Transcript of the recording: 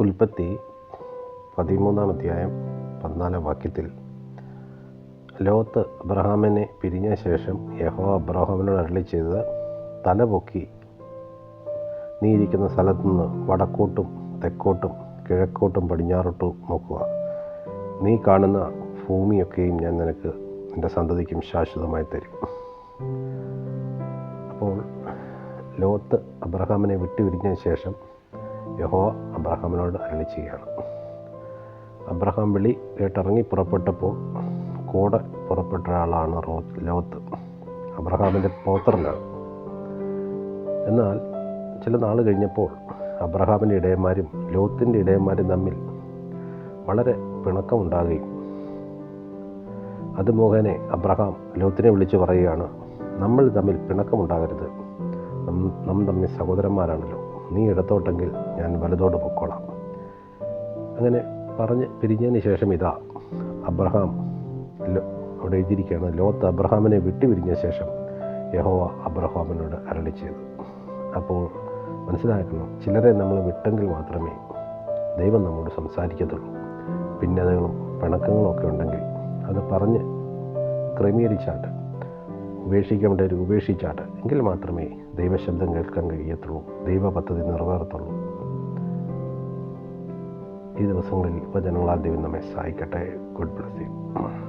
ഉൽപ്പത്തി പതിമൂന്നാം അധ്യായം പതിനാലാം വാക്യത്തിൽ. ലോത്ത് അബ്രഹാമിനെ പിരിഞ്ഞ ശേഷം യഹോ അബ്രഹാമിനോട് അരളി ചെയ്തത് തല പൊക്കി. നീ ഇരിക്കുന്ന സ്ഥലത്തു നിന്ന് വടക്കോട്ടും തെക്കോട്ടും കിഴക്കോട്ടും പടിഞ്ഞാറോട്ടും നോക്കുക. നീ കാണുന്ന ഭൂമിയൊക്കെയും ഞാൻ നിനക്ക് നിന്റെ സന്തതിക്കും ശാശ്വതമായി തരും. അപ്പോൾ ലോത്ത് അബ്രഹാമിനെ വിട്ടുപിരിഞ്ഞ ശേഷം യഹോ അബ്രഹാമിനോട് അരളി ചെയ്യുകയാണ്. അബ്രഹാം വിളി കേട്ടിറങ്ങി പുറപ്പെട്ടപ്പോൾ കൂടെ പുറപ്പെട്ട ഒരാളാണ് റോ ലോത്ത്. അബ്രഹാമിന്റെ പൗത്രനാണ്. എന്നാൽ ചില നാൾ കഴിഞ്ഞപ്പോൾ അബ്രഹാമിന്റെ ഇടയന്മാരും ലോത്തിന്റെ ഇടയന്മാരും തമ്മിൽ വളരെ പിണക്കമുണ്ടാകുകയും അത് മുഖേനെ അബ്രഹാം ലോത്തിനെ വിളിച്ച് പറയുകയാണ് നമ്മൾ തമ്മിൽ പിണക്കമുണ്ടാകരുത്. നം- നാം തമ്മിൽ സഹോദരന്മാരാണല്ലോ. നീ ഇടത്തോട്ടെങ്കിൽ ഞാൻ വലതോട് പൊക്കോളാം. അങ്ങനെ പറഞ്ഞ് പിരിഞ്ഞതിന് ശേഷം ഇതാ അബ്രഹാം അവിടെ എഴുതിയിരിക്കുകയാണ് ലോത്ത് അബ്രഹാമിനെ വിട്ടുപിരിഞ്ഞ ശേഷം യഹോവ അബ്രഹാമിനോട് അരളി ചെയ്തു. അപ്പോൾ മനസ്സിലാക്കണം ചിലരെ നമ്മൾ വിട്ടെങ്കിൽ മാത്രമേ ദൈവം നമ്മോട് സംസാരിക്കത്തുള്ളൂ. ഭിന്നതകളും പിണക്കങ്ങളും ഒക്കെ ഉണ്ടെങ്കിൽ അത് പറഞ്ഞ് ക്രമീകരിച്ചാട്ട് ഉപേക്ഷിക്കേണ്ടവർ ഉപേക്ഷിച്ചാട്ട് എങ്കിൽ മാത്രമേ ദൈവശബ്ദം കേൾക്കാൻ കഴിയത്തുള്ളൂ. ദൈവ പദ്ധതി നിറവേറത്തുള്ളൂ. ഈ ദിവസങ്ങളിൽ വചനങ്ങളാൽ ദൈവം നമ്മെ സഹായിക്കട്ടെ. Good blessing